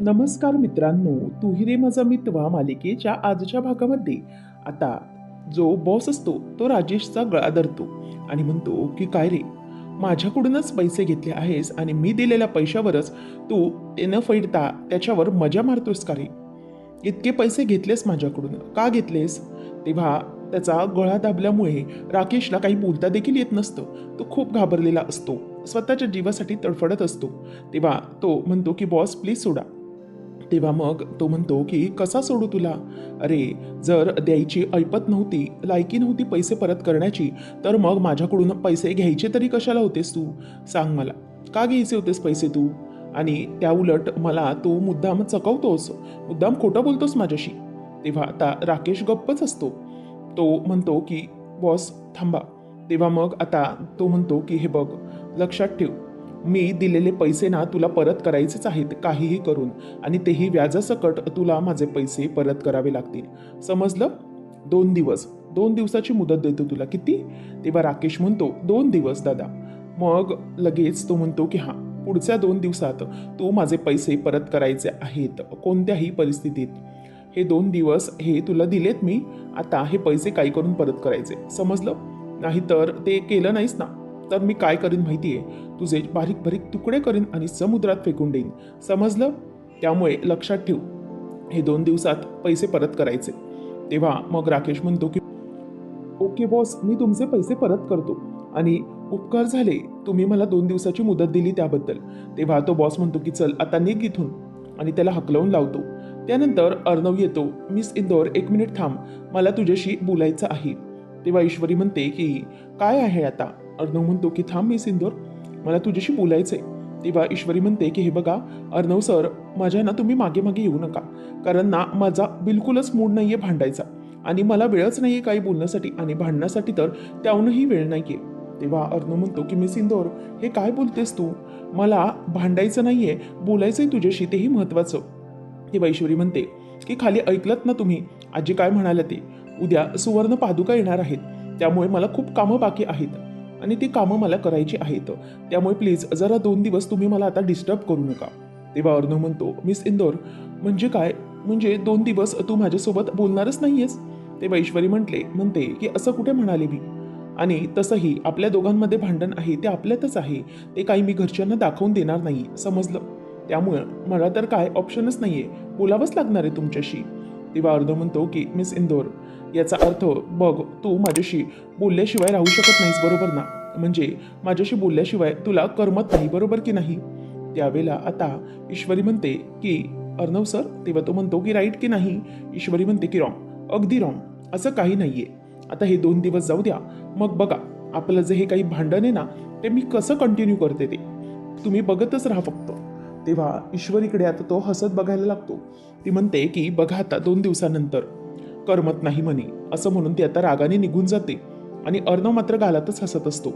नमस्कार मित्रांनो तुही रे माझा मितवा मालिकेच्या आजच्या भागामध्ये. आता जो बॉस असतो तो राजेशचा गळा धरतो आणि म्हणतो की काय रे माझ्याकडूनच पैसे घेतले आहेस आणि मी दिलेल्या पैशावरच तू ते न फेडता त्याच्यावर मजा मारतोस का रे? इतके पैसे घेतलेस माझ्याकडून का घेतलेस? तेव्हा त्याचा गळा दाबल्यामुळे राकेशला काही बोलता देखील येत नसतं. तो खूप घाबरलेला असतो स्वतःच्या जीवासाठी तडफडत असतो. तेव्हा तो म्हणतो की बॉस प्लीज सोडा. तेव्हा मग तो म्हणतो की कसा सोडू तुला? अरे जर द्यायची ऐपत नव्हती लायकी नव्हती पैसे परत करण्याची तर मग माझ्याकडून पैसे घ्यायचे तरी कशाला होतेस तू? सांग मला. का घ्यायचे होतेस पैसे तू? आणि त्या उलट मला तू मुद्दाम चकवतोस. मुद्दाम खोटं बोलतोस माझ्याशी. तेव्हा आता राकेश गप्पच असतो. तो म्हणतो की बॉस थांबा. तेव्हा मग आता तो म्हणतो की हे बघ लक्षात ठेव. मी दिलेले पैसे ना तुला परत करायचेच आहेत काहीही करून. आणि तेही व्याजासकट तुला माझे पैसे परत करावे लागतील. समजलं? दोन दिवस. दोन दिवसाची मुदत देतो तुला. किती? तेव्हा राकेश म्हणतो दोन दिवस दादा. मग लगेच तो म्हणतो की हां पुढच्या दोन दिवसात तू माझे पैसे परत करायचे आहेत कोणत्याही परिस्थितीत. हे दोन दिवस हे तुला दिलेत मी. आता हे पैसे काही करून परत करायचे. समजलं? नाहीतर ते केलं नाहीस ना? तर मी काय करीन माहिती आहे? तुझे बारीक बारीक तुकडे करीन आणि समुद्रात फेकून देईन. समजलं? त्यामुळे लक्षात ठेव. हे दोन दिवसात पैसे परत करायचे. तेव्हा मग राकेश म्हणतो की ओके बॉस मी तुमचे पैसे परत करतो. आणि उपकार झाले. तुम्ही मला दोन दिवसाची मुदत दिली त्याबद्दल. तेव्हा तो बॉस म्हणतो की चल आता निघ इथून. आणि त्याला हकलवून लावतो. त्यानंतर अर्णव येतो मिस इंदोर एक मिनिट थांब. मला तुझ्याशी बोलायचं आहे. तेव्हा ईश्वरी म्हणते की काय आहे आता? अर्णव म्हणतो की थांब मी सिंदूर. मला तुझ्याशी बोलायचंय. तेव्हा ईश्वरी म्हणते की हे बघा अर्णव सर माझ्या ना तुम्ही मागे मागे येऊ नका. कारण ना माझा बिलकुलच मूड नाही आहे भांडायचा. आणि मला वेळच नाहीये काही बोलण्यासाठी. आणि भांडण्यासाठी तर त्याहूनही वेळ नाही आहे तेव्हा अर्णव म्हणतो की मी सिंदोर हे काय बोलतेस तू? मला भांडायचं नाही आहे बोलायचं बोलायचंय तुझ्याशी तेही महत्वाचं तेव्हा ईश्वरी म्हणते की खाली ऐकलत ना तुम्ही. आजी काय म्हणाल्या ते? उद्या सुवर्ण पादुका येणार आहेत. त्यामुळे मला खूप कामं बाकी आहेत. आणि ती कामं मला करायची आहेत. त्यामुळे प्लीज जरा दोन दिवस तुम्ही मला आता डिस्टर्ब करू नका. तेव्हा अर्णव म्हणतो मिस इंदोर म्हणजे काय? म्हणजे दोन दिवस तू माझ्यासोबत बोलणारच नाहीयेस? तेव्हा ईश्वरी म्हटले म्हणते की असं कुठे म्हणाले मी? आणि तसंही आपल्या दोघांमध्ये भांडण आहे ते आपल्यातच आहे. ते काही मी घरच्यांना दाखवून देणार नाही. समजलं. त्यामुळं मला तर काय ऑप्शनच नाहीये. बोलावंच लागणार आहे तुमच्याशी. तेव्हा अर्ध म्हणतो की मिस इंदोर याचा अर्थ बघ तू माझ्याशी बोलल्याशिवाय राहू शकत नाहीस बरोबर ना? म्हणजे माझ्याशी बोलल्याशिवाय तुला करमत नाही बरोबर की नाही? त्यावेळेला आता ईश्वरी म्हणते की अर्णव सर तेव्हा तो म्हणतो की राईट की नाही? ईश्वरी म्हणते की रॉंग अगदी रॉंग असं काही नाहीये. आता हे दोन दिवस जाऊ द्या. मग बघा आपलं जे हे काही भांडण आहे ना ते मी कसं कंटिन्यू करते ते? तुम्ही बघतच राहा फक्त. तेव्हा ईश्वरीकडे आता तो हसत बघायला लागतो. ती म्हणते की बघा आता दोन दिवसानंतर. करमत नाही म्हणे. असं म्हणून ती आता रागाने निघून जाते आणि अर्णव मात्र गालातच हसत असतो.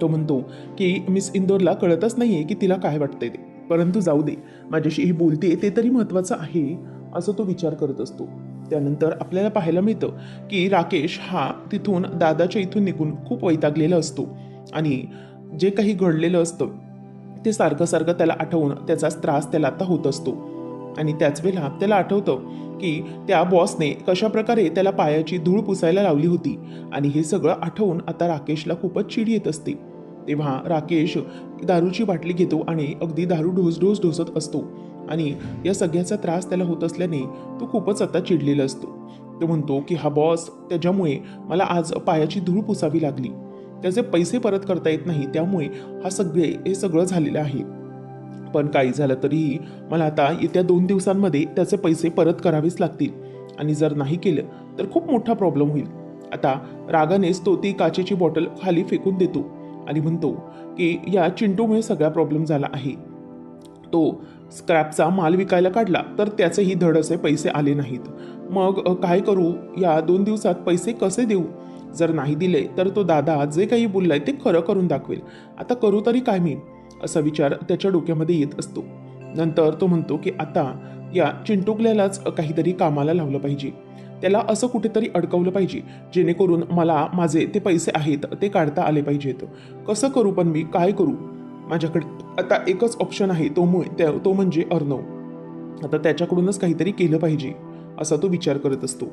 तो म्हणतो की मिस इंदोरला कळतच नाहीये की तिला काय वाटतंय ते. परंतु जाऊ दे माझ्याशी ही बोलते ते तरी महत्वाचं आहे असं तो विचार करत असतो. त्यानंतर आपल्याला पाहायला मिळतं की राकेश हा तिथून दादाच्या इथून निघून खूप वैतागलेला असतो. आणि जे काही घडलेलं असतं ते सारखं सारखं त्याला आठवून त्याचा त्रास त्याला आता होत असतो. आणि त्याच वेळेला त्याला आठवतं की त्या बॉसने कशा प्रकारे त्याला पायाची धूळ पुसायला लावली होती. आणि हे सगळं आठवून आता राकेशला खूपच चिड येत असते. तेव्हा राकेश दारूची बाटली घेतो आणि अगदी दारू डोस डोस ढोसत असतो. आणि या सगळ्याचा त्रास त्याला होत असल्याने तो खूपच आता चिडलेला असतो. तो म्हणतो की हा बॉस त्याच्यामुळे मला आज पायाची धूळ पुसावी लागली. त्याचे पैसे परत करता येत नाही. त्यामुळे हा सगळे हे सगळं झालेलं आहे. पण काही झालं तरीही मला आता येत्या दोन दिवसांमध्ये त्याचे पैसे परत करावेच लागतील. आणि जर नाही केलं तर खूप मोठा प्रॉब्लेम होईल. आता रागानेच तो ती काचेची बॉटल खाली फेकून देतो आणि म्हणतो की या चिंटूमुळे सगळा प्रॉब्लेम झाला आहे. तो स्क्रॅपचा माल विकायला काढला तर त्याचेही धड असे पैसे आले नाहीत. मग काय करू? या दोन दिवसात पैसे कसे देऊ? जर नाही दिले तर तो दादा जे काही बोललाय ते खरं करून दाखवेल. आता करू तरी काय मी? असा विचार त्याच्या डोक्यामध्ये येत असतो. नंतर तो म्हणतो की आता या चिंटुकल्यालाच काहीतरी कामाला लावलं पाहिजे. त्याला असं कुठेतरी अडकवलं पाहिजे जेणेकरून मला माझे ते पैसे आहेत ते काढता आले पाहिजेत. कसं करू पण मी? काय करू? माझ्याकडे आता एकच ऑप्शन आहे तो मु- त्या- तो म्हणजे अर्णव. आता त्याच्याकडूनच काहीतरी केलं पाहिजे असा तो विचार करत असतो.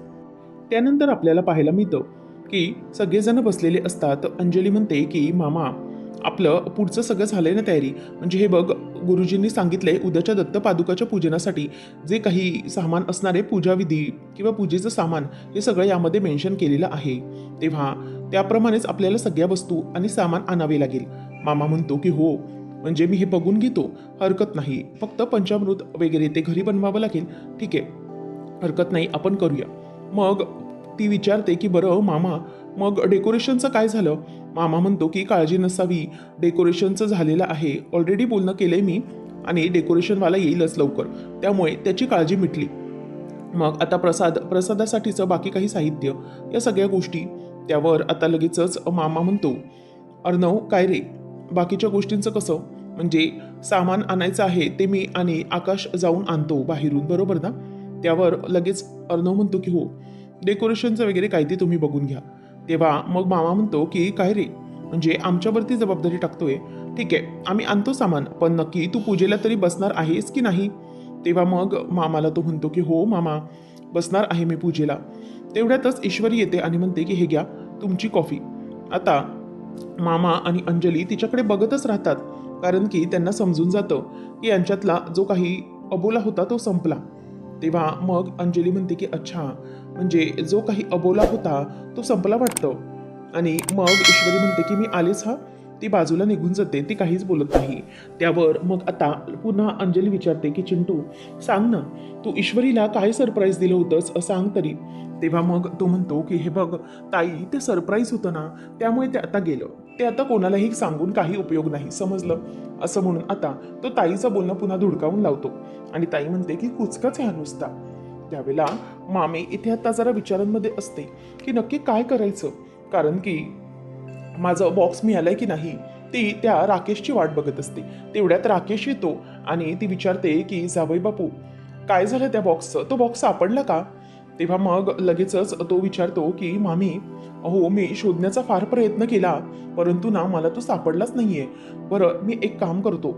त्यानंतर आपल्याला पाहायला मिळतं की सगळेजण बसलेले असतात. अंजली म्हणते की मामा आपलं पुढचं सगळं झालंय ना तयारी. म्हणजे हे बघ गुरुजींनी सांगितलंय उद्याच्या दत्त पादुकाच्या पूजनासाठी जे काही सामान असणारे पूजाविधी किंवा पूजेचं सामान हे सगळं यामध्ये मेन्शन केलेलं आहे. तेव्हा त्याप्रमाणेच आपल्याला सगळ्या वस्तू आणि सामान आणावे लागेल. मामा म्हणतो की हो म्हणजे मी हे बघून घेतो हरकत नाही. फक्त पंचामृत वगैरे ते घरी बनवावं लागेल. ठीक आहे हरकत नाही आपण करूया. मग ती विचारते की बरं हो मामा मग डेकोरेशनचं काय झालं? मामा म्हणतो की काळजी नसावी. डेकोरेशनचं झालेलं आहे. ऑलरेडी बोलणं आहे मी आणि डेकोरेशनवाला येईलच लवकर. त्यामुळे त्याची काळजी मिटली. मग आता प्रसाद प्रसादासाठीचं बाकी काही साहित्य या सगळ्या गोष्टी. त्यावर आता लगेचच मामा म्हणतो अर्णव काय रे? बाकीच्या गोष्टींचं कसं? म्हणजे सामान आणायचं आहे ते मी आणि आकाश जाऊन आणतो बाहेरून बरोबर ना? त्यावर लगेच अर्णव म्हणतो की हो. डेकोरेशनचं वगैरे काय ते तुम्ही बघून घ्या. तेव्हा मग मामा म्हणतो की काय रे? म्हणजे आमच्यावरती जबाबदारी टाकतोय. ठीक आहे आम्ही आणतो सामान पण नक्की तू पूजेला तरी बसणार आहेस की नाही? तेव्हा मग मामाला तो म्हणतो की हो मामा बसणार आहे मी पूजेला. तेवढ्यातच ईश्वरी येते आणि म्हणते की हे घ्या तुमची कॉफी. आता मामा आणि अंजली तिच्याकडे बघतच राहतात कारण की त्यांना समजून जातं की यांच्यातला जो काही अबोला होता तो संपला. तेव्हा मग अंजली म्हणते की अच्छा म्हणजे जो काही अबोला होता तो संपला वाटतं. आणि मग ईश्वरी म्हणते की मी आलेच हा. ती बाजूला निघून जाते ती काहीच बोलत नाही. त्यावर मग आता पुन्हा अंजली विचारते की चिंटू सांग ना तू ईश्वरीला काय सरप्राईज दिलं होतंस? सांग तरी. तेव्हा मग तो म्हणतो की हे बघ ताई ते सरप्राईज होतं ना त्यामुळे ते आता गेलं. ते आता कोणालाही सांगून काही उपयोग नाही समजलं? असं म्हणून आता तो ताईचं बोलणं पुन्हा धुडकावून लावतो. आणि ताई म्हणते की कुचकाच ह्या नुसता. त्यावेळेला मामी इथे आता जरा विचारांमध्ये असते की नक्की काय करायचं? कारण की माझं बॉक्स मिळालंय की नाही ती त्या राकेशची वाट बघत असते. तेवढ्यात राकेश येतो आणि ती विचारते की जावई बापू काय झालं त्या बॉक्सचं तो बॉक्स सापडला का? तेव्हा मग लगेचच तो विचारतो की मामी हो मी शोधण्याचा फार प्रयत्न केला परंतु ना मला तो सापडलाच नाहीये. बरं मी एक काम करतो.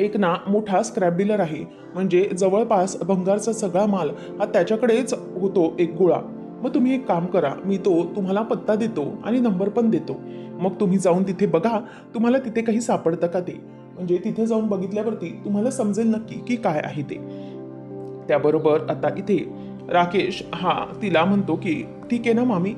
एक ना मोठा स्क्रॅप डीलर आहे. म्हणजे जवळपास भंगारचा सगळा माल हा त्याच्याकडेच होतो एक गोळा. मग तुम्ही एक काम करा मी तो तुम्हाला पत्ता देतो आणि नंबर पण देतो. मग तुम्ही जाऊन तिथे बघा तुम्हाला तिथे काही सापडतं का ते? म्हणजे तिथे जाऊन बघितल्यावरती तुम्हाला समजेल नक्की की काय आहे ते. त्याबरोबर आता इथे राकेश हा तिला म्हणतो की ठीक आहे ना मामी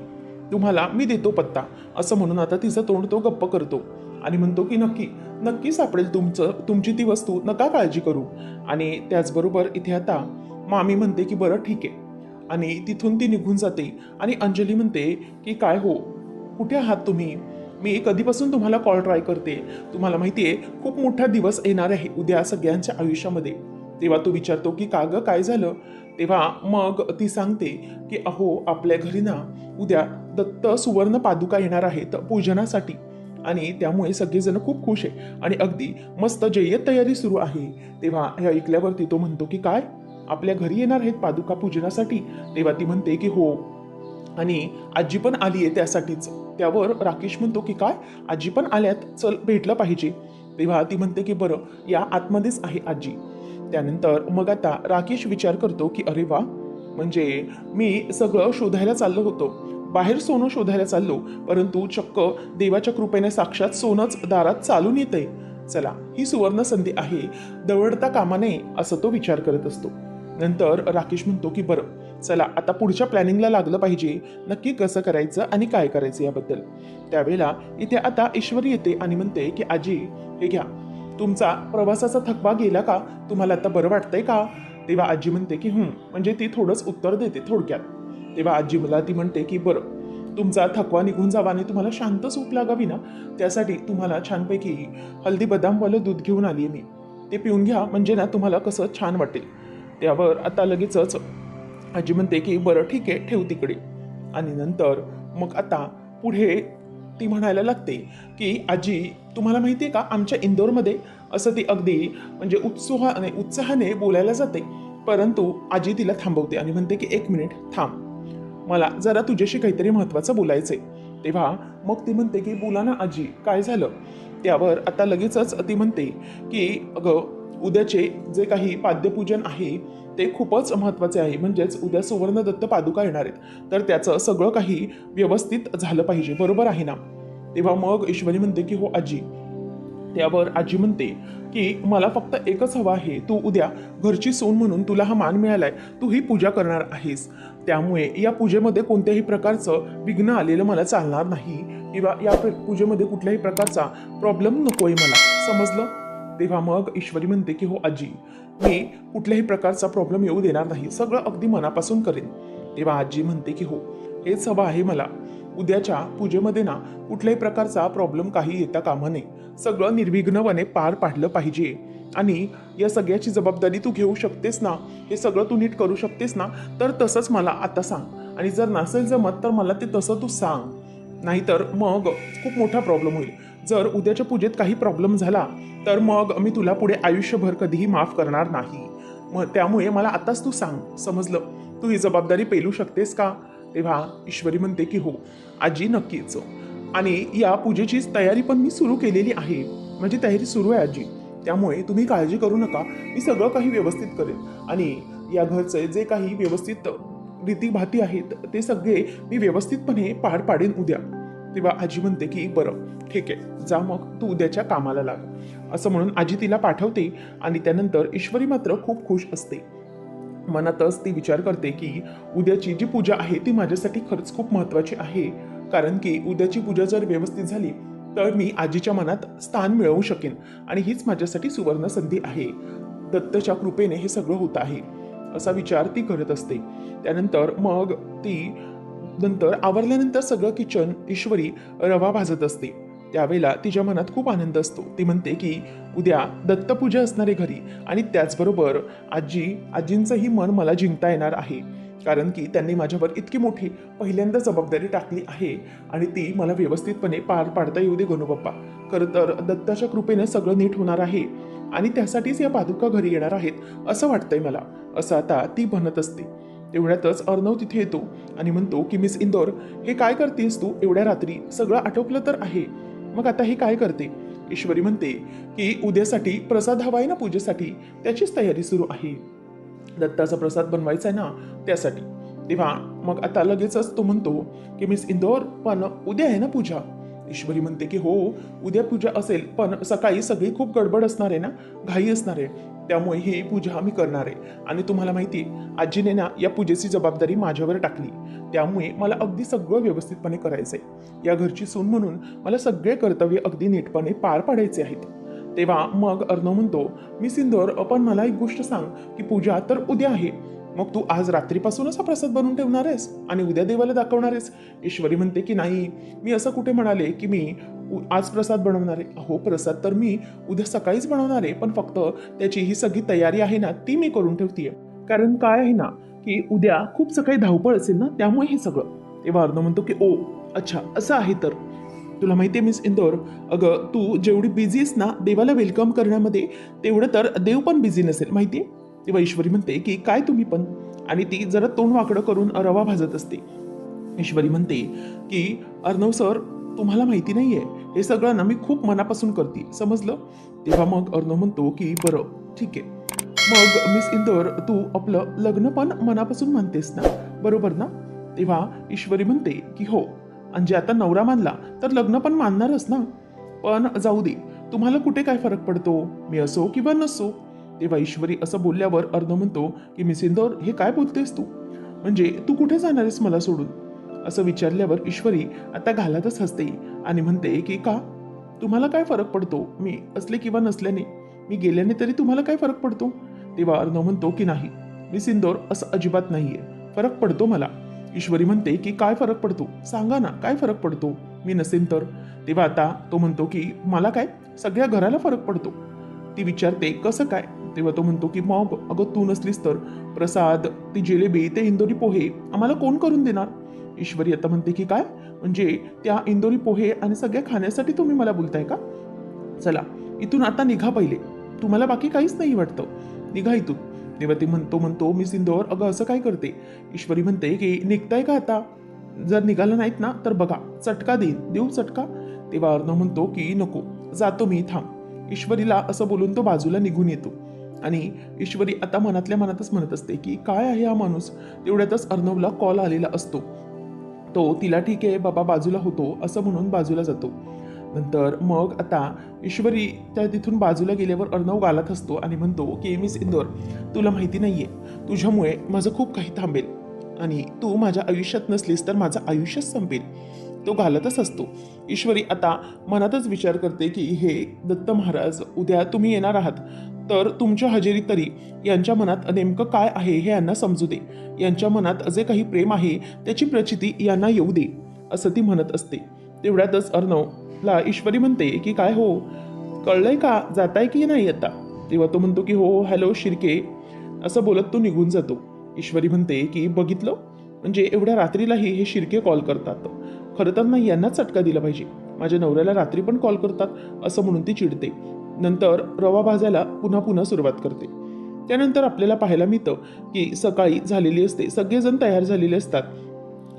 तुम्हाला मी देतो पत्ता. असं म्हणून आता तिचं तोंड तो गप्प करतो. आणि म्हणतो की नक्की नक्की सापडेल तुमचं तुमची ती वस्तू नका काळजी करू. आणि त्याचबरोबर इथे आता मामी म्हणते की बरं ठीक आहे. आणि तिथून ती निघून जाते आणि अंजली म्हणते की काय हो कुठे आहात तुम्ही? मी कधीपासून तुम्हाला कॉल ट्राय करते. तुम्हाला माहिती आहे खूप मोठा दिवस येणार आहे उद्या सगळ्यांच्या आयुष्यामध्ये. तेव्हा तो विचारतो की का गं काय झालं? तेव्हा मग ती सांगते की अहो आपल्या घरी ना उद्या दत्त सुवर्ण पादुका येणार आहेत पूजनासाठी. आणि त्यामुळे सगळेजण खूप खुश आहे. आणि अगदी मस्त जय्यत तयारी सुरू आहे. तेव्हा हे ऐकल्यावरती तो म्हणतो की काय? आपल्या घरी येणार आहेत पादुका पूजनासाठी? तेव्हा ती म्हणते की हो. आणि आजी पण आली आहे त्यासाठीच. त्यावर राकेश म्हणतो की काय? आजी पण आल्यात. चल भेटलं पाहिजे. तेव्हा ती म्हणते की बरं या आतमध्येच आहे आजी. त्यानंतर मग आता राकेश विचार करतो की अरे वा! म्हणजे मी सगळं शोधायला चाललो होतो. बाहेर सोनं शोधायला चाललो परंतु चक्क देवाच्या कृपेने साक्षात सोनंच दारात चालून येतंय चला ही सुवर्ण संधी आहे. दवडता कामा नये असं तो विचार करत असतो. नंतर राकेश म्हणतो की बरं चला आता पुढच्या प्लॅनिंगला लागलं पाहिजे. नक्की कसं करायचं आणि काय करायचं याबद्दल. त्यावेळेला इथे आता ईश्वरी येते आणि म्हणते की आजी हे घ्या. तुमचा प्रवासाचा थकवा गेला का? तुम्हाला आता बरं वाटतंय का? तेव्हा आजी म्हणते की म्हणजे ती थोडंच उत्तर देते थोडक्यात. तेव्हा आजी मला ती म्हणते की बरं तुमचा थकवा निघून जावा आणि तुम्हाला शांत झोप लागावी ना? त्यासाठी तुम्हाला छानपैकी हल्दी बदामवालं दूध घेऊन आली आहे मी. ते पिऊन घ्या म्हणजे ना तुम्हाला कसं छान वाटेल. त्यावर आता लगेचच आजी म्हणते की बरं ठीक आहे ठेव तिकडे. आणि नंतर मग आता पुढे ती म्हणायला लागते की आजी तुम्हाला माहिती आहे का आमच्या इंदोरमध्ये असं ती अगदी म्हणजे उत्सुहाने उत्साहाने बोलायला जाते. परंतु आजी तिला थांबवते आणि म्हणते की एक मिनिट थांब. मला जरा तुझ्याशी काहीतरी महत्त्वाचं बोलायचंय. तेव्हा मग ती म्हणते की बोला ना आजी काय झालं? त्यावर आता लगेचच ती म्हणते की अगं उद्याचे जे काही पाद्यपूजन आहे ते खूपच महत्त्वाचे आहे. म्हणजेच उद्या सुवर्णदत्त पादुका येणार आहेत. तर त्याचं सगळं काही व्यवस्थित झालं पाहिजे. बरोबर आहे ना? तेव्हा मग ईश्वरी म्हणते की हो आजी. त्यावर आजी म्हणते की मला फक्त एकच हवं आहे. तू उद्या घरची सून म्हणून तुला हा मान मिळालाय. तू ही पूजा करणार आहेस. त्यामुळे या पूजेमध्ये कोणत्याही प्रकारचं विघ्न आलेलं मला चालणार नाही. किंवा या पूजेमध्ये कुठल्याही प्रकारचा प्रॉब्लेम नकोय मला. समजलं? तेव्हा मग ईश्वरी म्हणते की हो आजी मी कुठल्याही प्रकारचा प्रॉब्लेम येऊ देणार नाही. सगळं अगदी मनापासून करेन. तेव्हा आजी म्हणते की हो हेच हवं आहे मला. उद्याच्या पूजेमध्ये ना कुठल्याही प्रकारचा प्रॉब्लेम काही येता कामा नये. सगळं निर्विघ्नपणे पार पाडलं पाहिजे. आणि या सगळ्याची जबाबदारी तू घेऊ शकतेस ना हे सगळं तू नीट करू शकतेस ना तर तसंच मला आता सांग. आणि जर नसेल जमत तर मला ते तसं तू सांग. नाहीतर मग खूप मोठा प्रॉब्लेम होईल. जर उद्याच्या पूजेत काही प्रॉब्लेम झाला तर मग मी तुला पुढे आयुष्यभर कधीही माफ करणार नाही. मग त्यामुळे मला आताच तू सांग समजलं? तू ही जबाबदारी पेलू शकतेस का? तेव्हा ईश्वरी म्हणते की हो आजी नक्कीच. आणि या पूजेची तयारी पण मी सुरू केलेली आहे. म्हणजे तयारी सुरू आहे आजी. त्यामुळे तुम्ही काळजी करू नका. मी सगळं काही व्यवस्थित करेन. आणि या घरचे जे काही व्यवस्थित रीतीभाती आहेत ते सगळे मी व्यवस्थितपणे पार पाडेन उद्या. तेव्हा आजी म्हणते की बरं ठीक आहे. जा मग तू उद्याच्या कामाला लाग. असं म्हणून आजी तिला पाठवते आणि त्यानंतर ईश्वरी मात्र खूप खुश असते. मनातच ती विचार करते की उद्याची जी पूजा आहे ती माझ्यासाठी खरंच खूप महत्त्वाची आहे. कारण की उद्याची पूजा जर व्यवस्थित झाली तर मी आजीच्या मनात स्थान मिळवू शकेन आणि हीच माझ्यासाठी सुवर्ण संधी आहे. दत्तच्या कृपेने हे सगळं होत आहे असा विचार ती करत असते. त्यानंतर मग ती नंतर आवरल्यानंतर सगळं किचन ईश्वरी रवा भाजत असते. त्यावेळेला तिच्या मनात खूप आनंद असतो. ती म्हणते की उद्या दत्तपूजा असणारे घरी आणि त्याचबरोबर आजी आजींचंही मन मला जिंकता येणार आहे. कारण की त्यांनी माझ्यावर इतकी मोठी पहिल्यांदा जबाबदारी टाकली आहे आणि ती मला व्यवस्थितपणे पार पाडता येऊ दे गणूबाप्पा खरं तर दत्ताच्या कृपेनं सगळं नीट होणार आहे आणि त्यासाठीच या पादुका घरी येणार आहेत असं वाटतंय मला. असं आता ती म्हणत असते. तेवढ्यातच अर्णव तिथे येतो आणि म्हणतो की मिस इंदोर हे काय करतेस तू? एवढ्या रात्री सगळं आटोपलं तर आहे. मग आता हे काय करते? ईश्वरी म्हणते की उद्यासाठी प्रसाद हवा आहे ना पूजेसाठी? त्याचीच तयारी सुरू आहे. दत्ताचा प्रसाद बनवायचा आहे ना त्यासाठी. तेव्हा मग आता लगेचच तो म्हणतो की मिस इंदोर पण उद्या आहे ना पूजा? ईश्वरी म्हणते की हो उद्या पूजा असेल पण सकाळी सगळी खूप गडबड असणार आहे ना घाई असणार आहे. त्यामुळे ही पूजा मी करणार आहे. आणि तुम्हाला माहिती आहे, आजीने ना या पूजेची जबाबदारी माझ्यावर टाकली. त्यामुळे मला अगदी सगळं व्यवस्थितपणे करायचं आहे या घरची सून म्हणून मला सगळे कर्तव्य अगदी नीटपणे पार पाडायचे आहेत. तेव्हा मग अर्णव म्हणतो मी सिंदोर पण मला एक गोष्ट सांग की पूजा तर उद्या आहे. मग तू आज रात्रीपासूनच हा प्रसाद बनवून ठेवणार आहेस आणि उद्या देवाला दाखवणार आहेस. ईश्वरी म्हणते की नाही मी असं कुठे म्हणाले की मी उ- आज प्रसाद बनवणार आहे. हो प्रसाद तर मी उद्या सकाळीच बनवणार आहे पण फक्त त्याची ही सगळी तयारी आहे ना ती मी करून ठेवतीये. कारण काय आहे ना की उद्या खूप सकाळी धावपळ असेल ना त्यामुळे हे सगळं. तेव्हा अर्णव म्हणतो की ओ अच्छा असं आहे तर. तुला माहिती आहे मिस इंदोर? अगं तू जेवढी बिझी आहेस ना देवाला वेलकम करण्यामध्ये तेवढं तर देव पण बिझी नसेल माहिती आहे तेव्हा ईश्वरी म्हणते की काय तुम्ही पण? आणि ती जरा तोंड वाकडं करून रवा भाजत असते. ईश्वरी म्हणते की अर्णव सर तुम्हाला माहिती नाही आहे हे सगळं ना मी खूप मनापासून करते समजलं? तेव्हा मग अर्णव म्हणतो की बरं ठीक आहे. मग मिस इंदोर तू आपलं लग्न पण मनापासून म्हणतेस ना? बरोबर ना? तेव्हा ईश्वरी म्हणते की हो. आणि जे आता नवरा मानला तर लग्न पण मानणारच ना. पण जाऊ दे तुम्हाला कुठे काय फरक पडतो? मी असो किंवा नसो? तेव्हा ईश्वरी असं बोलल्यावर अर्ध म्हणतो की मी सिंदोर हे काय बोलतेस तू? म्हणजे तू कुठे जाणार आहेस मला सोडून? असं विचारल्यावर ईश्वरी आता घालातच हसते आणि म्हणते की का? तुम्हाला काय फरक पडतो? मी असले किंवा नसल्याने? मी गेल्याने तरी तुम्हाला काय फरक पडतो? तेव्हा अर्णव म्हणतो की नाही मी सिंदोर असं अजिबात नाहीये. फरक पडतो मला. ईश्वरी म्हणते की काय फरक पडतो? सांगा ना काय फरक पडतो? मी नसेन तर. तेव्हा आता तो म्हणतो की मला काय? सगळ्या घराला फरक पडतो. ती विचारते कसं काय? तेव्हा तो म्हणतो की मग अगं तू नसलीस तर? प्रसाद ती जिलेबी ते इंदोरी पोहे आम्हाला कोण करून देणार? ईश्वरी आता म्हणते की काय? म्हणजे त्या इंदोरी पोहे आणि सगळ्या खाण्यासाठी तुम्ही मला बोलताय का? चला इथून आता निघा पहिले. तुम्हाला बाकी काहीच नाही वाटतं. निघा इथून. तेव्हा ती म्हणतो म्हणतो मी सिंदोर अगं असं काय करते? ईश्वरी म्हणते की निघताय का आता? जर निघालं नाहीत ना तर बघा चटका देईन देऊ चटका? तेव्हा अर्णव म्हणतो की नको जातो मी थांब. ईश्वरीला असं बोलून तो बाजूला निघून येतो. आणि ईश्वरी आता मनातल्या मनातच म्हणत असते की काय आहे हा माणूस? तेवढ्यातच अर्णवला कॉल आलेला असतो. तो तिला ठीक आहे बाबा बाजूला होतो असं म्हणून बाजूला जातो. नंतर मग आता ईश्वरी त्या तिथून बाजूला गेल्यावर अर्णव गालात असतो आणि म्हणतो की मिस इंदोर तुला माहिती नाहीये. तुझ्यामुळे माझं खूप काही थांबेल. आणि तू माझ्या आयुष्यात नसलीस तर माझं आयुष्यच संपेल. तो घालतच असतो. ईश्वरी आता मनातच विचार करते की हे दत्त महाराज उद्या तुम्ही येणार आहात. तर तुमच्या हजेरी तरी यांच्या मनात नेमकं काय आहे हे यांना समजू दे. यांच्या मनात जे काही प्रेम आहे त्याची प्रचिती यांना येऊ दे असं ती म्हणत असते. तेवढ्यातच अर्णवला ईश्वरी म्हणते की काय हो? कळलंय का? जाताय की नाही आता? तेव्हा तो म्हणतो की हो, हो हॅलो शिर्के. असं बोलत तो निघून जातो. ईश्वरी म्हणते की बघितलं? म्हणजे एवढ्या रात्रीलाही हे शिर्के कॉल करतात. खरं तर ना यांनाच चटका दिला पाहिजे. माझ्या नवऱ्याला रात्री पण कॉल करतात असं म्हणून ती चिडते. नंतर रवा भाजायला पुन्हा पुन्हा सुरुवात करते. त्यानंतर आपल्याला पाहायला मिळतं की सकाळी झालेली असते. सगळेजण तयार झालेले असतात.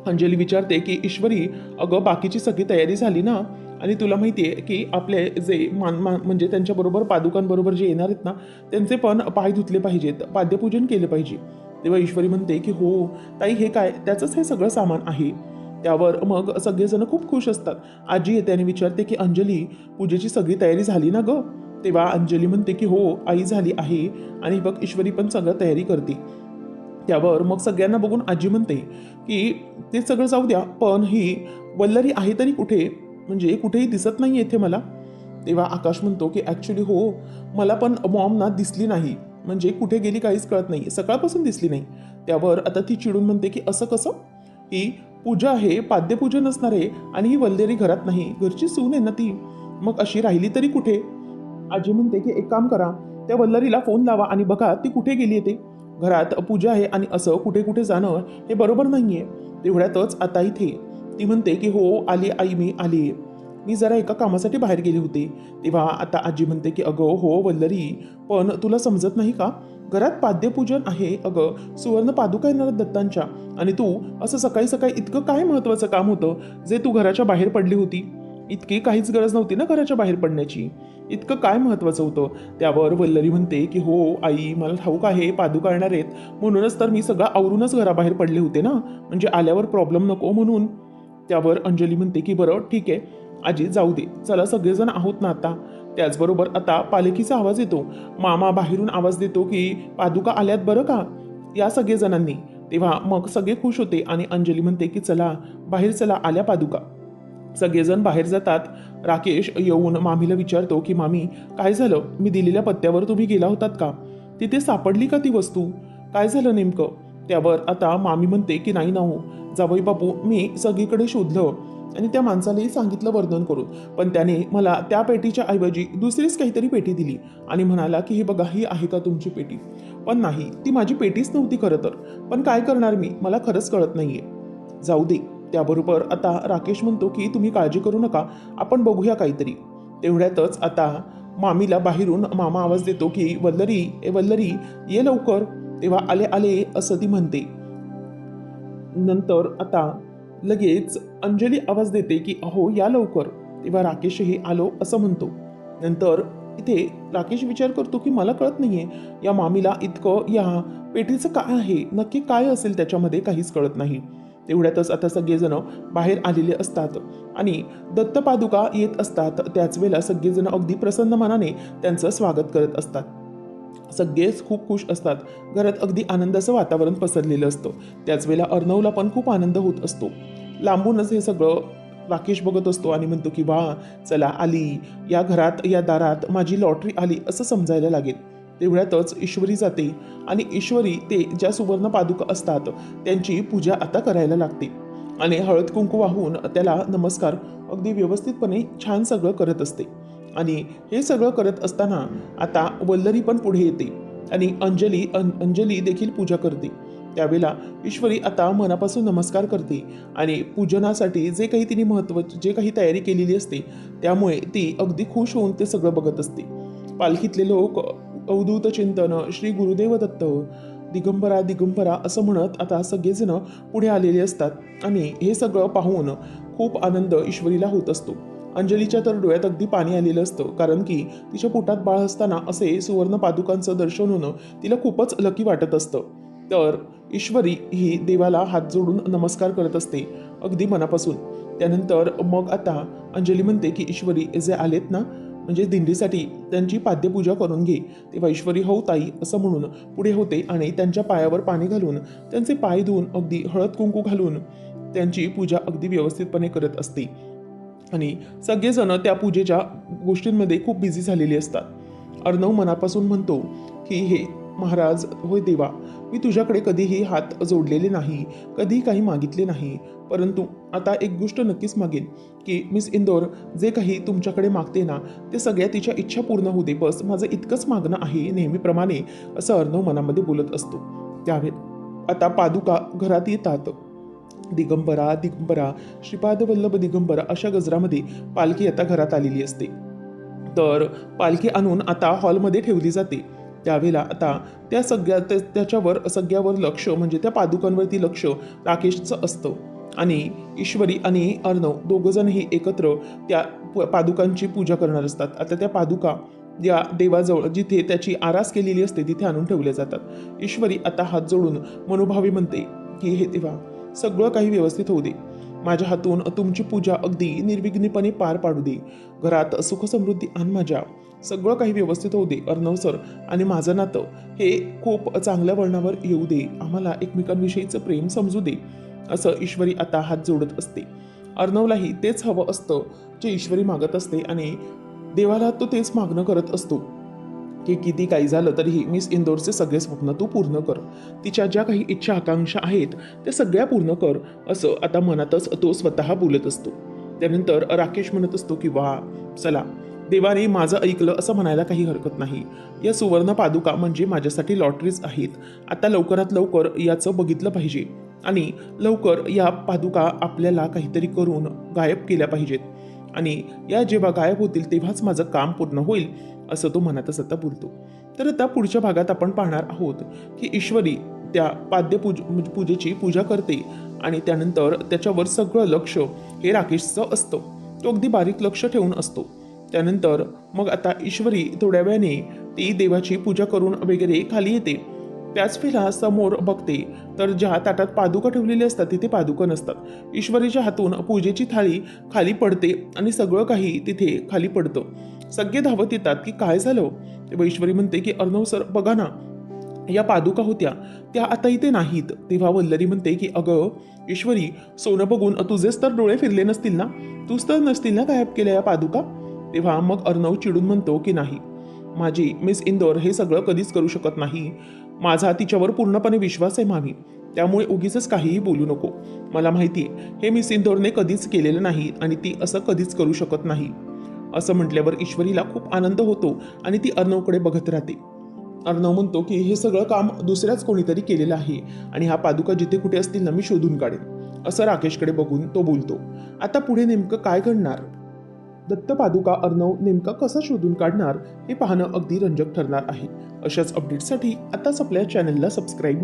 अंजली विचारते की ईश्वरी अगं बाकीची सगळी तयारी झाली ना? आणि तुला माहिती आहे की आपले जे मान मान म्हणजे त्यांच्याबरोबर पादुकांबरोबर जे येणार आहेत ना त्यांचे पण पाय धुतले पाहिजेत पाद्यपूजन केले पाहिजे. तेव्हा ईश्वरी म्हणते की हो ताई हे काय? त्याचंच हे सगळं सामान आहे. त्यावर मग सगळेजण खूप खुश असतात. आजी येते आणि विचारते की अंजली पूजेची सगळी तयारी झाली ना ग? तेव्हा अंजली म्हणते की हो आई झाली आहे. आणि बघ ईश्वरी पण सगळं तयारी करते. त्यावर मग सगळ्यांना बघून आजी म्हणते की ते सगळं जाऊ द्या पण ही वल्लरी आहे तरी कुठे? म्हणजे कुठेही दिसत नाही येथे मला. तेव्हा आकाश म्हणतो की ॲक्च्युली हो मला पण मॉम ना दिसली नाही. म्हणजे कुठे गेली काहीच कळत नाही सकाळपासून दिसली नाही. त्यावर आता ती चिडून म्हणते की असं कसं? ही पूजा आहे पाद्यपूजन असणार आहे आणि ही वल्लेरी घरात नाही. घरची सून आहे ना ती. मग अशी राहिली तरी कुठे? आजी म्हणते की एक काम करा. त्या वल्लरीला फोन लावा आणि बघा ती कुठे गेली ते. घरात पूजा आहे आणि असं कुठे कुठे जाणं हे बरोबर नाही आहे तेवढ्यातच आता इथे. ती म्हणते की हो आली आई मी आली. मी जरा एका कामासाठी बाहेर गेले होते. तेव्हा आता आजी म्हणते की अगं हो वल्लरी पण तुला समजत नाही का? घरात पाद्यपूजन आहे अगं सुवर्ण पादुका येणार दत्तांच्या. आणि तू असं सकाळी सकाळी इतकं काय महत्वाचं काम होतं? जे तू घराच्या बाहेर पडली होती. इतकी काहीच गरज नव्हती ना घराच्या बाहेर पडण्याची. इतकं काय महत्वाचं होतं? त्यावर वल्लरी म्हणते की हो आई मला ठाऊक आहे पादुका येणार आहेत. म्हणूनच तर मी सगळं आवरूनच घराबाहेर पडले होते ना. म्हणजे आल्यावर प्रॉब्लेम नको म्हणून. त्यावर अंजली म्हणते की बरं ठीक आहे. आजी जाऊ दे. चला सगळेजण आहोत ना आता. त्याचबरोबर आता पालखीचा आवाज येतो. मामा बाहेरून आवाज देतो की पादुका आल्यात बरं का? या सगळेजणांनी. तेव्हा मग सगळे खुश होते आणि अंजली म्हणते की चला बाहेर चला आल्या पादुका सगळेजण बाहेर जातात. राकेश येऊन मामीला विचारतो की मामी काय झालं? मी दिलेल्या पत्त्यावर तुम्ही गेला होतात का? तिथे सापडली का ती वस्तू? काय झालं नेमकं? त्यावर आता मामी म्हणते की नाही ना हो जावई बापू मी सगळीकडे शोधलं आणि त्या माणसालाही सांगितलं वर्णन करून. पण त्याने मला त्या पेटीच्या ऐवजी दुसरीच काहीतरी पेटी दिली आणि म्हणाला की हे बघा ही आहे का तुमची पेटी? पण नाही ती माझी पेटीच नव्हती खरं तर. पण काय करणार मी? मला खरंच कळत नाहीये. जाऊ दे त्याबरोबर आता राकेश म्हणतो की तुम्ही काळजी करू नका आपण बघूया काहीतरी. तेवढ्यातच आता मामीला बाहेरून मामा आवाज देतो की वल्लरी ए वल्लरी ये लवकर. तेव्हा आले आले असं ती म्हणते. नंतर आता लगेच अंजली आवाज देते की अहो या लवकर. तेव्हा राकेशही आलो असं म्हणतो. नंतर इथे राकेश विचार करतो की मला कळत नाहीये या मामीला इतकं या पेटीचं काय आहे? नक्की काय असेल त्याच्यामध्ये? काहीच कळत नाही. तेवढ्यातच आता सगळेजण बाहेर आलेले असतात. आणि दत्तपादुका येत असतात त्याच वेळेला सगळेजण अगदी प्रसन्न मनाने त्यांचं स्वागत करत असतात. सगळेच खूप खुश असतात. घरात अगदी आनंदाचं वातावरण पसरलेलं असतं. त्याच वेळेला अर्णवला पण खूप आनंद होत असतो. लांबूनच हे सगळं राकेश बघत असतो आणि म्हणतो की वा चला आली. या घरात या दारात माझी लॉटरी आली असं समजायला लागेल. तेवढ्यातच ईश्वरी जाते आणि ईश्वरी ते ज्या सुवर्ण पादुका असतात त्यांची पूजा आता करायला लागते. आणि हळद कुंकू वाहून त्याला नमस्कार अगदी व्यवस्थितपणे छान सगळं करत असते. आणि हे सगळं करत असताना आता वल्लरी पण पुढे येते आणि अंजली अं, अंजली देखील पूजा करते. त्यावेळेला ईश्वरी आता मनापासून नमस्कार करते आणि पूजनासाठी जे काही तिने महत्त्व जे काही तयारी केलेली असते त्यामुळे ती अगदी खुश होऊन ते सगळं बघत असते. पालखीतले लोक अवधूत चिंतन श्री गुरुदेव दत्त दिगंबरा दिगंबरा असं म्हणत आता सगळेजण पुढे आलेले असतात. आणि हे सगळं पाहून खूप आनंद ईश्वरीला होत असतो. अंजलीच्या तर डोळ्यात अगदी पाणी आलेलं असतं कारण की तिच्या पोटात बाळ असताना असे सुवर्ण पादुकांचं दर्शन होणं तिला खूपच लकी वाटत असतं. तर ईश्वरी ही देवाला हात जोडून नमस्कार करत असते अगदी मनापासून. त्यानंतर मग आता अंजली म्हणते की ईश्वरी जे आलेत ना म्हणजे दिंडीसाठी त्यांची पाद्यपूजा करून घे. ते वैश्वरी हो ताई असं म्हणून पुढे होते आणि त्यांच्या पायावर पाणी घालून त्यांचे पाय धुवून अगदी हळद कुंकू घालून त्यांची पूजा अगदी व्यवस्थितपणे करत असते. आणि सगळेजण त्या पूजेच्या गोष्टींमध्ये खूप बिझी झालेली असतात. अर्णव मनापासून म्हणतो की हे महाराज होय देवा मी तुझ्याकडे कधीही हात जोडलेले नाही कधी काही मागितले नाही. परंतु आता एक गोष्ट नक्कीच मागेन की मिस इंदोर जे काही तुमच्याकडे मागते ना ते सगळ्या तिच्या इच्छा पूर्ण होते बस माझं इतकंच मागणं आहे नेहमीप्रमाणे असं अर्णव मनामध्ये बोलत असतो. त्यावेळेत आता पादुका घरात येतात. दिगंबरा दिगंबरा श्रीपादवल्लभ दिगंबरा अशा गजरामध्ये पालखी आता घरात आलेली असते. तर पालखी आणून आता हॉलमध्ये ठेवली जाते. त्यावेळेला आता त्या सगळ्या त्या- त्याच्यावर सगळ्यावर लक्ष म्हणजे त्या पादुकांवरती लक्ष राकेशचं असतं. आणि ईश्वरी आणि अर्णव दोघंजणही एकत्र त्या प- पादुकांची पूजा करणार असतात. आता त्या पादुका या देवाजवळ जिथे त्याची आरास केलेली असते तिथे आणून ठेवल्या जातात. ईश्वरी आता हात जोडून मनोभावी म्हणते की हे देवा सगळं काही व्यवस्थित होऊ दे. माझ्या हातून तुमची पूजा अगदी निर्विघ्नपणे पार पाडू दे. घरात सुखसमृद्धी आण माझ्या. सगळं काही व्यवस्थित होऊ दे अर्णव सर आणि माझं नातं. हे खूप चांगल्या वळणावर येऊ दे. आम्हाला एकमेकांविषयीचं प्रेम समजू दे असं ईश्वरी आता हात जोडत असते. अर्णवलाही तेच हवं असतं जे ईश्वरी मागत असते आणि देवाला तो तेच मागणं करत असतो. की किती काही झालं तरीही मिस इंदोरचे सगळे स्वप्न तू पूर्ण कर. तिच्या ज्या काही इच्छा आकांक्षा आहेत त्या सगळ्या पूर्ण कर असं आता मनातच तो स्वतः बोलत असतो. त्यानंतर राकेश म्हणत असतो की वा चला देवाने माझं ऐकलं असं म्हणायला काही हरकत नाही. या सुवर्ण पादुका म्हणजे माझ्यासाठी लॉटरीज आहेत. आता लवकरात लवकर याचं बघितलं पाहिजे. आणि लवकर या पादुका आपल्याला काहीतरी करून गायब केल्या पाहिजेत. आणि या जेव्हा गायब होतील तेव्हाच माझं काम पूर्ण होईल असं तो मनातच आता बोलतो. तर आता पुढच्या भागात आपण पाहणार आहोत की ईश्वरी त्या पाद्यपूज म्हणजे पूजेची पूजा करते आणि त्यानंतर त्याच्यावर सगळं लक्ष हे राकेशचं असतं. तो अगदी बारीक लक्ष ठेवून असतो. त्यानंतर मग आता ईश्वरी थोड्या वेळाने ती देवाची पूजा करून वगैरे खाली येते. त्याच वेळेला समोर बघते तर ज्या ताटात पादुका ठेवलेली असतात तिथे पादुका नसतात. ईश्वरीच्या हातून पूजेची थाळी खाली पडते आणि सगळं काही तिथे खाली पडतं. सगळे धावत येतात की काय झालं? तेव्हा ईश्वरी म्हणते की अर्णव सर बघा ना या पादुका होत्या. त्या आता इथे नाहीत. तेव्हा वल्लरी म्हणते की अगं ईश्वरी सोनं बघून तुझेच तर डोळे फिरले नसतील ना? तूच तर नसतील ना गायब केल्या या पादुका? तेव्हा मग अर्णव चिडून म्हणतो की नाही माझी मिस इंदोर हे सगळं कधीच करू शकत नाही. माझा तिच्यावर पूर्णपणे विश्वास आहे मामी त्यामुळे उगीच काहीही बोलू नको. मला माहिती आहे हे मिस इंदोरने कधीच केलेलं नाही आणि ती असं कधीच करू शकत नाही. असं म्हटल्यावर ईश्वरीला खूप आनंद होतो आणि ती अर्णवकडे बघत राहते. अर्णव म्हणतो की हे सगळं काम दुसऱ्याच कोणीतरी केलेलं आहे आणि हा पादुका जिथे कुठे असतील ना मी शोधून काढेन. असं राकेशकडे बघून तो बोलतो आता पुढे नेमकं काय घडणार? दत्त पादुका अर्णव नेमका कसा शोधून काढणार हे पाहणं अगदी रंजक ठरणार आहे. अशाच अपडेटसाठी आताच आपल्या चॅनलला सबस्क्राईब